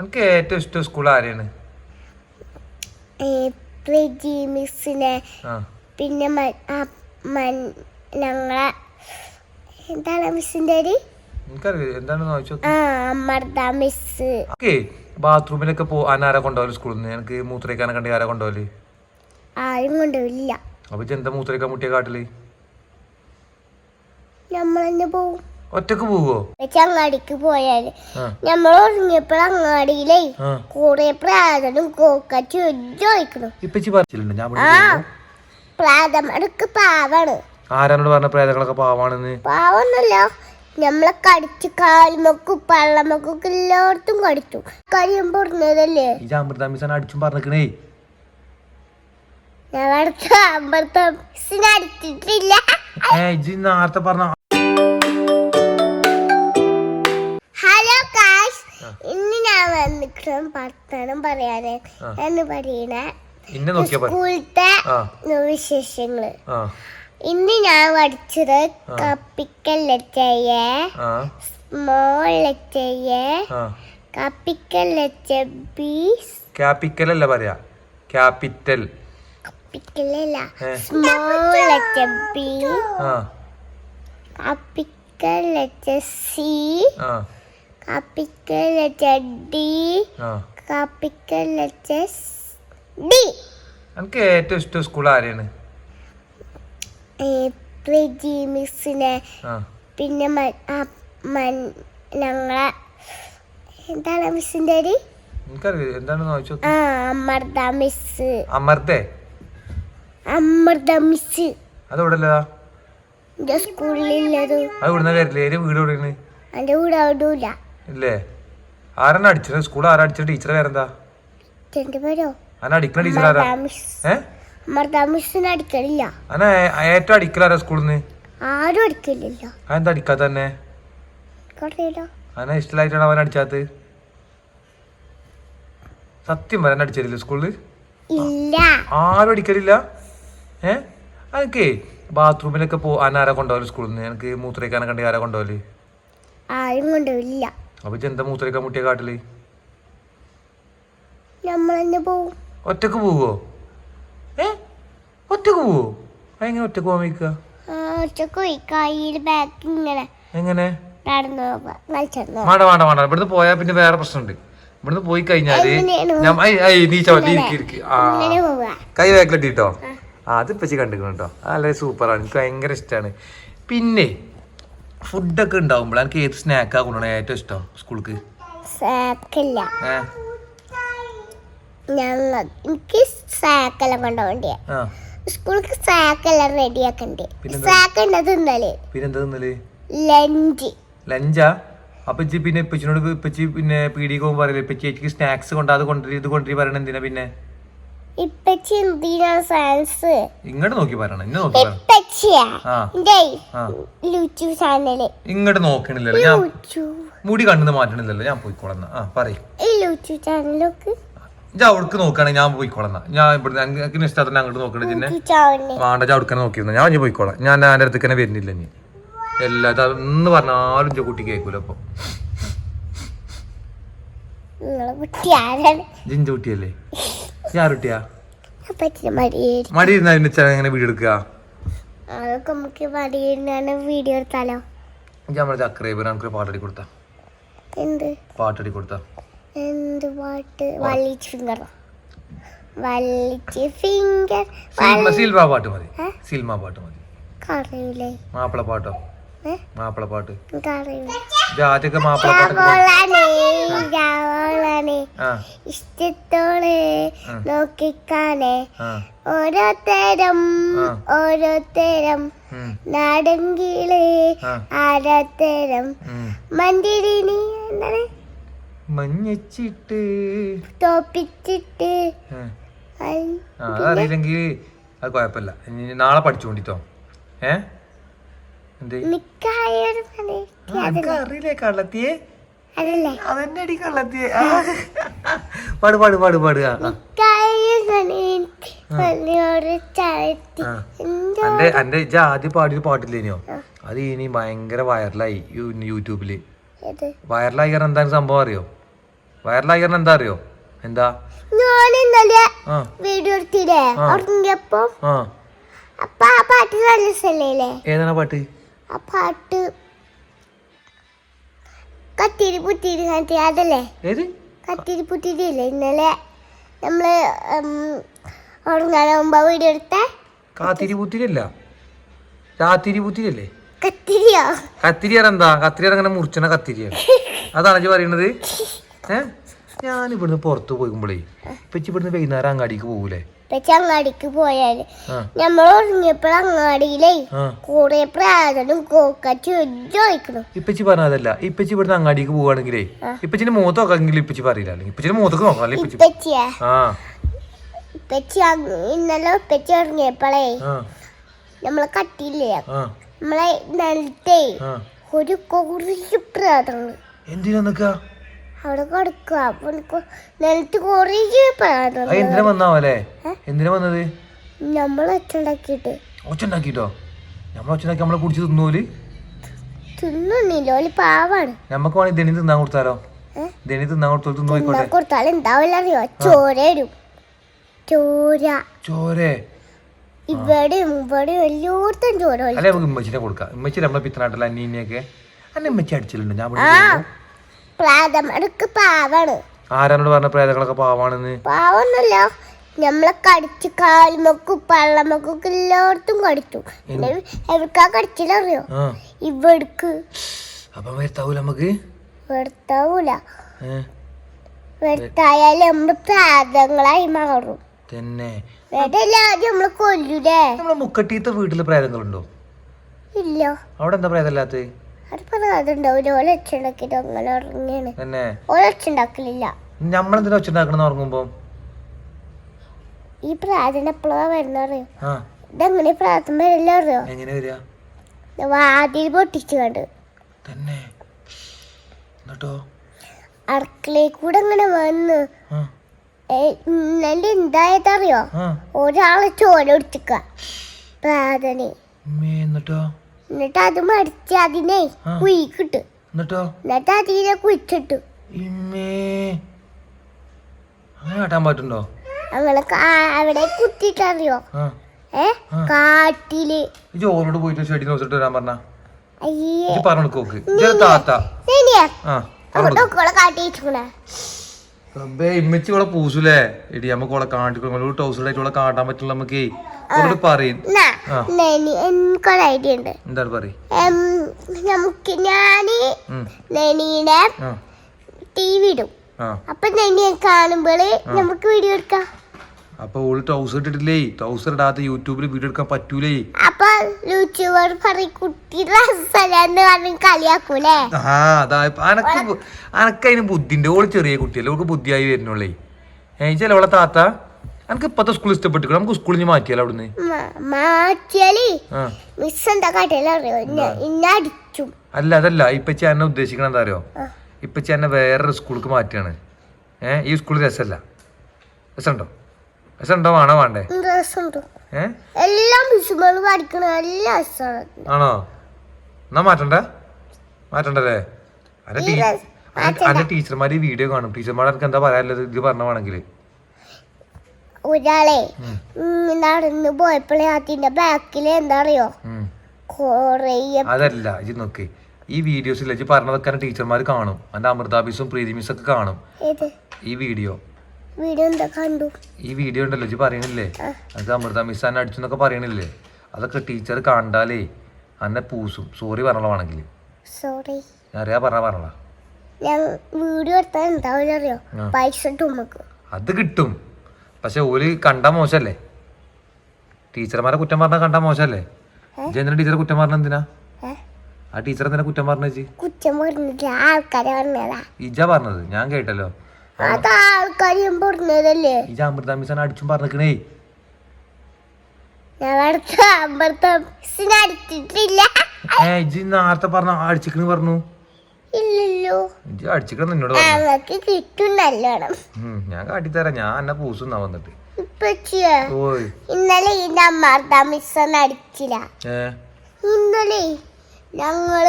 എനിക്ക് ഏറ്റവും ഇഷ്ടം സ്കൂൾ ആരെയാണ്? മിസ്സിനെ. പിന്നെ ഞങ്ങളെ എന്താണ് മിസ്സിന്റെ എനിക്കറിയില്ല എന്താണെന്ന് ചോദിച്ചു ആ അമൃത മിസ് ഓക്കെ ബാത്റൂമിലൊക്കെ പോകാൻ ആരാ കൊണ്ടുപോകൽ സ്കൂളിൽ നിന്ന് എനിക്ക് മൂത്രയ്ക്കാനെ കണ്ടി ആരാ കൊണ്ടുപോകൽ ആരും കൊണ്ടുപോയില്ല അപ്പൊ എന്താ മൂത്രയ്ക്കാൻ മുട്ടിയ കാട്ടിൽ? നമ്മൾ തന്നെ പോവും. ഒറ്റയ്ക്ക് പോവോ? അങ്ങാടിക്ക് പോയാൽ. നമ്മൾ ഉറങ്ങിയപ്പോൾ അങ്ങാടിയിലേ കുറെ പ്രാതനും കോക്കച്ചു ചോദിക്കണം ഇപ്പച്ചി പറഞ്ഞിട്ടുണ്ട് ഞാൻ ആ. പ്രാതമടക്ക് പാവാണ്. ആരാനോട് പറഞ്ഞ പ്രേതങ്ങളൊക്കെ പാവാണെന്ന്? പാവൊന്നുമല്ല നമ്മളെ കടിച്ച് കാൽമക്കും പള്ളമക്കും എല്ലായിടത്തും കടിച്ചു. കാര്യം പറഞ്ഞതല്ലേ ഈ അമൃതാമിസാൻ അടിച്ചും പറഞ്ഞേ ഞാൻ അടുത്ത മിസ്സിനെ അടിച്ചിട്ടില്ല. ഏ ഇജ്ജ് നേരത്തെ പറഞ്ഞ ഹലോ കാശ് ഇന്ന് ഞാൻ വന്നിട്ടും വർത്തമാനം പറയാനേ. എന്ന് പറയണ? സ്കൂളത്തെ വിശേഷങ്ങൾ. ഇന്ന് ഞാൻ പഠിച്ചത് കപ്പിക്കൽ ലെറ്റയെ മോൾ സ്മോൾ ലെറ്റയെ കപ്പിക്കൽ ലെറ്റ ബി ക്യാപിക്കൽ അല്ല പറയാ. ക്യാപിറ്റൽ കപ്പിക്കലല്ല അല്ല. Small letter B capital letter C ആ കപ്പിക്കൽ ലെറ്റ ഡി ആ. കപ്പിക്കൽ ലെറ്റ ഡി എനിക്ക് ഏറ്റവും ഇഷ്ടം സ്കൂൾ ആരെയാണ് പ്രജി മിസ്സിനെ. പിന്നെ ഞങ്ങളെ എന്താണ് മിസ്സിന്റെ പേര്? എനിക്കറിയില്ല ആ അമൃത മിസ് അമൃതേ അമൃത മിസ് അത് ഇവിടെ അല്ലതാ എന്റെ സ്കൂളിലുള്ളത്. അത് ഇവിടുന്ന് വരില്ലേ വീട് എവിടെയാണ് എന്റെ വീട് അവിടെ ഇല്ലേ ആരാണ് അടിച്ചത് സ്കൂൾ ആരാ അടിച്ചത്? ടീച്ചർ വേറെന്താ എന്റെ പേരോ? അന അടിക്കണ ടീച്ചർ ആരാ? അടിക്കലില്ല. അന ഏറ്റവും അടിക്കലാരാ സ്കൂളിൽ നിന്ന്? ആരും അടിക്കില്ല അതെന്താ അടിക്കാത്ത തന്നെ? അന ഇഷ്ടമായിട്ടാണ് അവൻ അടിച്ചാത്തത്? സത്യം പറയാൻ അടിച്ചില്ല സ്കൂളിൽ? ഇല്ല. ആരും അടിക്കലില്ല? ഏ? അനക്കേ ബാത്റൂമിലൊക്കെ പോ അനാരാ കൊണ്ടുപോകൽ സ്കൂളിൽ നിന്ന്? എനിക്ക് മൂത്രയ്ക്കാനെ കണ്ടി ആരാ കൊണ്ടുപോകൽ? ആരും കൊണ്ടുപോയില്ല അപ്പൊ എന്താ മൂത്രയ്ക്കാൻ മുട്ടിയ കാട്ടിൽ? ഒറ്റയ്ക്ക് പോവോ? ഏ? ഒറ്റയ്ക്ക് പോവോ? എങ്ങനെ ഒറ്റയ്ക്ക് പോവാൻ വയ്ക്കുക ഒറ്റയ്ക്ക് ഇങ്ങനെ എങ്ങനെ? വേണ്ട വേണ്ട വേണ്ട ഇവിടുന്ന് പോയാ പിന്നെ വേറെ പ്രശ്നമുണ്ട്. ഇവിടുന്ന് പോയി കഴിഞ്ഞാൽ നീ ചവിട്ടി ഇരിക്കി ഇരിക്കി. ആ. കൈ ബാക്കിലിട്ടോ ആ. അത് ഇപ്പച്ചി കണ്ടിരിക്കണം കേട്ടോ നല്ല സൂപ്പറാണ് എനിക്ക് ഭയങ്കര ഇഷ്ടമാണ് പിന്നെ ഫുഡൊക്കെ ഉണ്ടാവുമ്പോൾ എനിക്ക് ഏത് സ്നാക്കാ കൊണ്ടുപോകണേ ഏറ്റവും ഇഷ്ടം സ്കൂൾക്ക് സാക്കില്ല ഏ? ഞങ്ങൾ എനിക്ക് സാക്കെല്ലാം കൊണ്ടുപോകണ്ടേ ആ. സ്കൂൾക്ക് സാക്കെല്ലാം റെഡിയാക്കണ്ടേ സാക്ക് ഉണ്ട് തിന്നൽ? പിന്നെന്താ തിന്നൽ? ലഞ്ച്. ലഞ്ചാ? അപ്പൊ ഇജ്ജ് പിന്നെ ഇപ്പച്ചിനോട് ഇപ്പച്ചി പിന്നെ പോകുമ്പോൾ പറയില്ലേ ഇപ്പച്ചി സ്നാക്സ് കൊണ്ടാ അത് കൊണ്ടുവരി ഇത് കൊണ്ടുവരി പറയണെന്തിനാ പിന്നെ? ഇപ്പച്ചി എന്തിനാ സയൻസ്? ഇങ്ങോട്ട് നോക്കി പറയണം ഇന്നെ നോക്കി പറയണം. ഇപ്പച്ചിയാ? ആ എന്റെ ആ. ലുച്ചു ചാനൽ. ഇങ്ങോട്ട് നോക്കണില്ലല്ലോ ഞാൻ ലുച്ചു. മുടി കണ്ണുന്ന് മാറ്റണില്ലല്ലോ ഞാൻ പോയിക്കോളാം എന്നാ. ആ പറയും. ഈ ലുച്ചു ചാനലൊക്കെ. ഞാൻ അവിടേക്ക് നോക്കുകയാണെങ്കിൽ ഞാൻ പോയിക്കോളാം എന്നാ. ഞാൻ ഇവിടെ എനിക്ക് ഇഷ്ടത്തിന് അങ്ങോട്ട് നോക്കണ പിന്നെ ലുച്ചു ചാനൽ വേണ്ട ഞാൻ അവിടേക്ക് നോക്കിയിരുന്നു? ഞാൻ ഇനി പോയിക്കോളാം. ഞാൻ എന്റെ അടുത്തേക്ക് തന്നെ വരുന്നില്ല ഇനി. എല്ലാ എന്ന് പറഞ്ഞാലും ഇഞ്ച കുട്ടി കേൾക്കൂല അപ്പൊ ജിഞ്ച കുട്ടിയല്ലേ? ഞാൻ കുട്ടിയാ എങ്ങനെ വീഡിയോ എടുക്കുക? അതൊക്കെ നമുക്ക് മടിയിരുന്നാണ് വീഡിയോ എടുത്താലോ? നമ്മുടെ ചക്രേബർ പാട്ടടി കൊടുത്ത എന്ത്? പാട്ടടി കൊടുത്ത എന്ത് പാട്ട്? വള്ളിച്ച് ഫിംഗർ വള്ളിച്ച് ഫിംഗർ സിൽമ പാട്ട് മതി. സിൽമ പാട്ട് മതി. മാപ്പിള പാട്ടോ? മാപ്പിള പാട്ട്. ആ. ഇഷ്ടത്തോടെ. നോക്കിക്കാണേ. നാടങ്കിൾ ആ. ആരോത്തരം മന്ദിരിനി എന്താണ്? മഞ്ഞച്ചിട്ട്. തോപ്പിച്ചിട്ട്. അതറിയില്ലെങ്കിൽ അത് കുഴപ്പമില്ല. നാളെ പഠിച്ചുകൊണ്ടിട്ടോ ഏ എന്തേ മിക്കായൊരു പണി. എനിക്ക് അറിയില്ലേ കള്ളത്തിയെ? അതെന്നെ അടി കള്ളത്തിയെ. പാട് പാട് പാട്. എന്തോ എന്റെ എന്റെ ഇജ്ജ് ആദ്യം പാടിയൊരു പാട്ടില്ലേനോ? അത് ഇനി ഭയങ്കര വൈറലായി യൂട്യൂബിൽ. വൈറലായി കാരണം എന്താണ് സംഭവം അറിയോ? വൈറലായി കാരണം എന്താ അറിയോ? എന്താ? ഞാൻ ഇന്നലെ വീഡിയോ എടുത്തില്ലേ? ആ. ഉറങ്ങിയപ്പോ ആ. അപ്പൊ ആ പാട്ട് നല്ല ഏതാണ് പാട്ട്? ആ പാട്ട്. കത്തിരി പുത്തിരി കാണിച്ച അതല്ലേ കത്തിരി പുത്തിരി ഇല്ലേ ഇന്നലെ നമ്മൾ ഉറങ്ങാനാകുമ്പോ വീഡിയോ എടുത്ത? കാത്തിരി പുത്തിരിയല്ല രാത്തിരി പുത്തിരിയല്ലേ കത്തിരിയോ? കത്തിരി എന്താ? കത്തിരി അങ്ങനെ മുറിച്ചണ കത്തിരിയാണ് അതാണ് പറയണത്? ഏ? ഞാൻ ഇവിടുന്ന് പുറത്ത് പോകുമ്പോഴേ ഇപ്പച്ചി ഇവിടുന്ന് വൈകുന്നേരം അങ്ങാടിക്ക് പോകൂലേ? പക്ഷെ അങ്ങാടിക്ക് പോയാൽ. നമ്മൾ ഉറങ്ങിയപ്പോൾ അങ്ങാടിയിലേ കുറെ പ്രാതനും കോക്കച്ചും ഇപ്പച്ചി പറഞ്ഞതല്ല ഇപ്പച്ചി ഇവിടുന്ന് അങ്ങാടിക്ക് പോവാണെങ്കിലേ. ഇപ്പച്ചിന്റെ മുഖത്ത് നോക്കാമെങ്കിൽ ഇപ്പച്ചി പറയില്ല. ഇപ്പച്ചിന്റെ മുഖത്തേക്ക് നോക്കാം ഇപ്പച്ചി? ഇപ്പച്ചിയാ? ഇപ്പച്ചി ഇന്നലെ ഇപ്പച്ചി ഉറങ്ങിയപ്പോഴേ നമ്മളെ കട്ടിയില്ലേ? നമ്മളെ നിലത്തേ ഒരു കുറച്ച് പ്രാതങ്ങൾ എന്തിനാ നിക്കാ അവിടെ കൊടുക്കുക. അപ്പൊ എനിക്ക് നിലത്ത് കുറേ പ്രാതങ്ങൾ അത് എന്തിനാ വന്നാവല്ലേ? എന്തിനാ വന്നത്? നമ്മൾ ഒച്ചുണ്ടാക്കിട്ട് ഒച്ചുണ്ടാക്കിട്ടോ നമ്മൾ ഒച്ചുണ്ടാക്കി നമ്മളെ കുടിച്ച് തിന്നൂൽ? തിന്നുന്നില്ല പാവാണ്. നമുക്ക് ദണി തിന്നാൻ കൊടുത്താലോ? ദണി തിന്നാൻ തിന്നു കൊടുത്താൽ എന്താവില്ല അറിയോ ചോര വരും ചോര. ചോരേ? ഇവിടെയും ഇവിടെയും എല്ലായിടത്തും ചോര വരും അല്ലെ നമുക്ക് ഉമ്മച്ചിനെ കൊടുക്കാം. ഇമ്മച്ചി നമ്മളെ പിത്തനാട്ടിലെ അന്നീനെയൊക്കെ അന്നെ ഇമ്മച്ചി അടിച്ചിട്ടുണ്ട് ഞാൻ. പ്രാതമടക്ക് പാവാണ്. ആരാണോട് പറഞ്ഞ പ്രേതങ്ങളൊക്കെ പാവാണെന്ന്? പാവൊന്നുമല്ല നമ്മളെ കടിച്ച് കാൽമക്കും പള്ളമക്കും ഒക്കെ എല്ലായിടത്തും കടിച്ചു എവിടക്കാ കടിച്ചില്ലറിയോ ഇവിടക്ക്. അപ്പം വരുത്താവൂല നമുക്ക് വരുത്താവൂല. വരുത്തായാലും നമ്മൾ പ്രാതങ്ങളായി മാറും. തന്നെ. നമ്മൾ കൊല്ലൂലേ? നമ്മളെ മുക്കട്ടീത്തെ വീട്ടിൽ പ്രേതങ്ങളുണ്ടോ ഇല്ല. അവിടെ എന്താ പ്രേതല്ലാത്ത അത് പറയാതുണ്ടാവില്ല ഓല ഒച്ചുണ്ടാക്കിട്ട് അങ്ങനെ ഉറങ്ങിയാണ് തന്നെ ഓല ഒച്ചുണ്ടാക്കലില്ല നമ്മളെന്തിനാ ഒച്ചുണ്ടാക്കണം ഉറങ്ങുമ്പോ? ഈ പ്രാർത്ഥന എപ്പോഴാ വരുന്നറിയോ ആ. ഇതെങ്ങനെ പ്രാർത്ഥന വരില്ല അറിയോ? എങ്ങനെ വരിക? വാതിൽ പൊട്ടിച്ചു കണ്ട് തന്നെ. എന്നിട്ടോ? അടുക്കളയിൽ കൂടെ അങ്ങനെ വന്ന്. ആ. ഇന്നലെ എന്തായതറിയോ? ആ. ഒരാളെ ചോര ഒടിച്ചിക്ക പ്രാർത്ഥന. എന്നിട്ടോ? എന്നിട്ട് അത് മടിച്ച് അതിനെ കുയിക്കിട്ട് എന്നിട്ടോ? എന്നിട്ട് അതിനെ കുഴിച്ചിട്ടു. ഇമ്മേ. അങ്ങനെ കാട്ടാൻ പറ്റുണ്ടോ? അങ്ങനെ അവിടെ കുത്തിട്ടറിയോ ഏ. കാട്ടിൽ. ഓരോട് പോയിട്ട് ചെടി നോക്കിട്ട് വരാൻ പറഞ്ഞ. പറഞ്ഞു നോക്ക് താത്ത കാട്ടി വെച്ചിക്കണേ റബ്ബേ ഇമ്മച്ചി ഇവിടെ പൂസൂലേ എടി നമുക്ക് ഇവിടെ കാണിക്കണം ടൗസറായിട്ട് ഇവിടെ കാട്ടാൻ പറ്റില്ല നമുക്ക്. ഓരോട് പറയും. എന്നാ ആ. നനി എനിക്കൊരു ഐഡിയ ഉണ്ട്. എന്താണ് പറയും. നമുക്ക് ഞാൻ നെനീനെ ആ. ടി വി ഇടും. അപ്പൊ നെനിയെ കാണുമ്പോൾ നമുക്ക് വീഡിയോ എടുക്കാം. അപ്പൊ ഓൾ ട്രൗസർ ഇട്ടിട്ടില്ലേ? ട്രൗസർ ഇടാത്ത യൂട്യൂബിൽ വീഡിയോ എടുക്കാൻ പറ്റൂലേ? അപ്പൊ യൂട്യൂബർ പറയും കുട്ടി കളിയാക്കൂലേ? ആ അതാ അനക്ക് അനക്ക് അതിന് ബുദ്ധിന്റെ ഓൾ ചെറിയ കുട്ടിയല്ലേ ഓൾക്ക് ബുദ്ധിയായി വരുന്നുള്ളേ. ഏ ചില ഓളെ താത്ത അനക്ക് ഇപ്പത്തെ സ്കൂൾ ഇഷ്ടപ്പെട്ടു നമുക്ക് സ്കൂളിൽ നിന്ന് മാറ്റിയാലോ അവിടുന്ന്? മിസ് എന്താ അല്ല അതല്ല ഇപ്പച്ചി എന്നെ ഉദ്ദേശിക്കണ എന്താ അറിയോ. ഇപ്പച്ചി എന്നെ വേറൊരു സ്കൂൾക്ക് മാറ്റിയാണ് ഏ ഈ സ്കൂൾ രസല്ല. രസമുണ്ടോ? രസമുണ്ടോ വേണോ? വേണ്ടേ? എല്ലാ പഠിക്കണ എല്ലാ ആണോ? എന്നാ മാറ്റണ്ട? മാറ്റണ്ടല്ലേ? അന്റെ ടീച്ചർമാര് വീഡിയോ കാണും. ടീച്ചർമാരെ എനിക്ക് എന്താ പറയാനുള്ളത്? ഇത് പറഞ്ഞ വേണമെങ്കിൽ. ഒരാളെ നടന്ന് പോയപ്പോഴേ അതിന്റെ ബാക്കിൽ എന്താറിയോ കൊറേ അതല്ല ഇത് നോക്ക്. ഈ വീഡിയോസിൽ പറഞ്ഞതൊക്കെ ടീച്ചർമാർ കാണും. എന്റെ അമൃതാബീസും പ്രീതി മിസ്സും ഒക്കെ കാണും. ഈ വീഡിയോ വീഡിയോ എന്താ കണ്ടു? ഈ വീഡിയോ ഉണ്ടല്ലോ ഇജ്ജ് പറയണില്ലേ. അത് അമൃത മിസ് എന്നെ അടിച്ചെന്നൊക്കെ പറയണില്ലേ? അതൊക്കെ ടീച്ചർ കണ്ടാലേ അന്നെ പൂസും. സോറി പറഞ്ഞോളാണെങ്കിൽ സോറി അറിയാ പറഞ്ഞ പറഞ്ഞാ ഞാൻ വീഡിയോ എടുത്താൽ എന്താവില്ല അറിയോ. പൈസ നമുക്ക് അത് കിട്ടും. പക്ഷെ ഓൽ കണ്ടാ മോശല്ലേ? ടീച്ചർമാരെ കുറ്റം പറഞ്ഞാൽ കണ്ടാ മോശല്ലേ? ജനറൽ ടീച്ചർ ടീച്ചറെ കുറ്റം പറഞ്ഞ എന്തിനാ? ആ ടീച്ചർ എന്തിനാ കുറ്റം പറഞ്ഞു കുറ്റം പറഞ്ഞില്ല ആൾക്കാരെ പറഞ്ഞതാ. ഇജാ പറഞ്ഞത്. ഞാൻ കേട്ടല്ലോ. ഇജ അമൃത മിസ്സാണ് അടിച്ചും ഇജ് നേരത്തെ പറഞ്ഞ അടിച്ചിക്കണ് പറഞ്ഞു. പറഞ്ഞു? ഞാൻ കാട്ടിത്തരാം. ഞാൻ എന്നെ പൂസുന്നാ വന്നിട്ട്. ഇന്നലെ ഈ അമ്മാർത്ത മിസ്സൊന്നും അടിച്ചില്ല. ഇന്നലെ ഞങ്ങൾ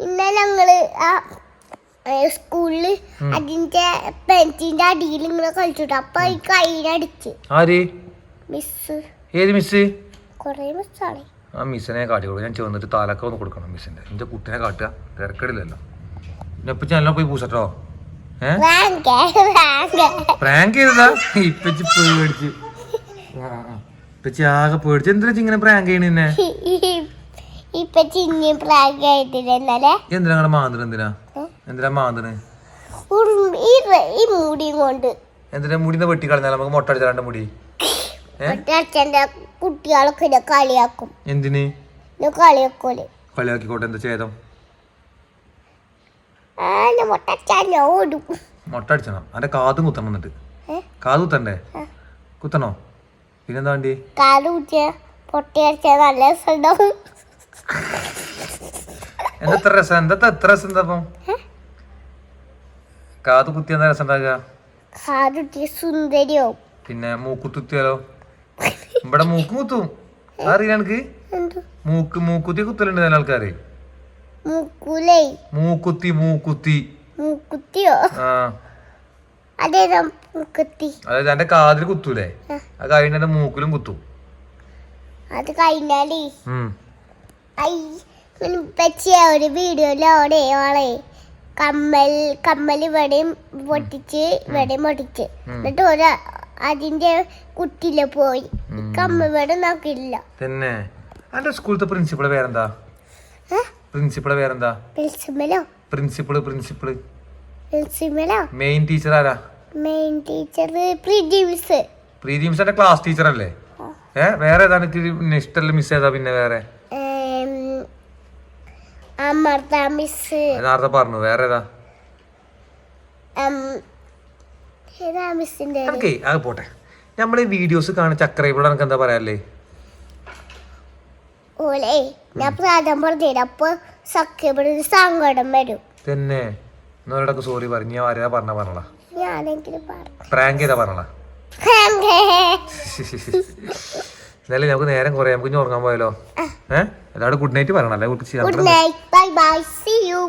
ഇന്നലെ ഞങ്ങൾ ആ സ്കൂളിൽ അതിന്റെ പെൻസിന്റെ അടിയിൽ ഇങ്ങനെ കളിച്ചിട്ട് അപ്പൊ കയ്യിലടിച്ച് ആര്? മിസ് ഏത് മിസ് കൊറേ മിസ്സാണ്. ആ മിസ്സിനെ കാട്ടി കൊടുക്കും ഞാൻ ചെന്നിട്ട് താലക്ക ഒന്ന് കൊടുക്കണം മിസ്സിന്റെ. എന്റെ കുട്ടിനെ കാട്ടുക. തിരക്കടില്ലല്ലോ. ഇപ്പൊ ഞാൻ പോയി പൂസട്ടോ പ്രാങ്ക് ചെയ്തതാ? ഇപ്പച്ചി പേടിച്ച്. ഇപ്പച്ചി ആകെ പേടിച്ച്. എന്തിനാ ഇങ്ങനെ പ്രാങ്ക് ചെയ്യണ എന്നെ ഇപ്പൊ ചിന്നിയും പ്രാങ്ക് ആയിട്ടില്ല എന്നാലേ എന്തിനാ മാന്തണ് എന്തിനാ? എന്തിനാ മാന്തണ് ഈ മുടി കൊണ്ട്. എന്തിനാ മുടിന്ന് വെട്ടി കളഞ്ഞാൽ നമുക്ക് മുട്ട അടിച്ച രണ്ട് മുടി? കുട്ടികളൊക്കെ കളിയാക്കും. എന്തിന്? കളിയാക്കൂൽ. കളിയാക്കിക്കോട്ടെ എന്താ ചെയ്തം മുട്ട അടിച്ചണം. അന്റെ കാതും കുത്തണം എന്നിട്ട്? കാത് കുത്തണ്ടേ? കുത്തണോ? പിന്നെന്താ വേണ്ടി കാൽ കുത്തിയ പൊട്ടിയടിച്ച നല്ല രസമുണ്ടാവും. എന്താ എത്ര രസം? എന്താ എത്ര രസം എന്താ കാത് കുത്തി എന്താ രസം സുന്ദരിയോ? കാൽ കുത്തിയ സുന്ദരിയാവും പിന്നെ മൂക്കുത്തുത്തിയാലോ? ഇവിടെ മൂക്ക് കുത്തും. അറിയില്ല എനിക്ക് മൂക്ക് മൂക്കുത്തി കുത്തലുണ്ട് ചില ആൾക്കാര്. മൂക്കുത്തി മൂക്കുത്തി. മൂക്കുത്തിയോ? ആ. അതായത് എന്റെ കാതിൽ കുത്തൂലേ. അത് കഴിഞ്ഞ എന്റെ മൂക്കിലും കുത്തും. അത് കഴിഞ്ഞാലേ ഒരു വീഡിയോയിലോടെ ഓളെ. കമ്മൽ കമ്മൽ ഇവിടെയും പൊട്ടിച്ച് ഇവിടെയും പൊട്ടിച്ച്. എന്നിട്ട് ഒരു അതിന്റെ കുട്ടിയിൽ പോയി. കമ്മ ഇവിടെ നോക്കില്ല തന്നെ അന്റെ സ്കൂളത്തെ പ്രിൻസിപ്പൾ പേരെന്താ? പ്രിൻസിപ്പൾ പേരെന്താ? പ്രിൻസിപ്പലോ പ്രിൻസിപ്പൾ പ്രിൻസിപ്പൾ പ്രിൻസിപ്പലോ മെയിൻ ടീച്ചർ ആരാ? Main teacher Preethi miss Preethi miss class teacher അല്ലേ ഏ? വേറെ ഏതാണ്? ഇഷ്ടമല്ല മിസ് ഏതാ പിന്നെ വേറെ? മിസ് നേരത്തെ പറഞ്ഞു? വേറെ ഏതാ മിസ്സിന്റെ അത് പോട്ടെ. നമ്മൾ ഈ വീഡിയോസ് കാണുന്ന ചക്രയിവിടെ എനിക്ക് എന്താ പറയാല്ലേ? ഓലേ ഞാൻ പ്രാതം പറഞ്ഞില്ല അപ്പൊ സഖ്യപ്പെടുന്ന സങ്കടം വരും. തന്നെ. എന്നോടൊക്കെ സോറി പറഞ്ഞു ഞാൻ ആരാ പറഞ്ഞ പറഞ്ഞടാ ഞാനെങ്കിലും പ്രാങ്ക് ചെയ്താ പറഞ്ഞടാ എന്നാലും നമുക്ക് നേരം കുറേ നമുക്ക് ഇനി ഉറങ്ങാൻ പോയാലോ? ഏഹ് എല്ലാവരും good night പറയണല്ലേ good night bye bye see you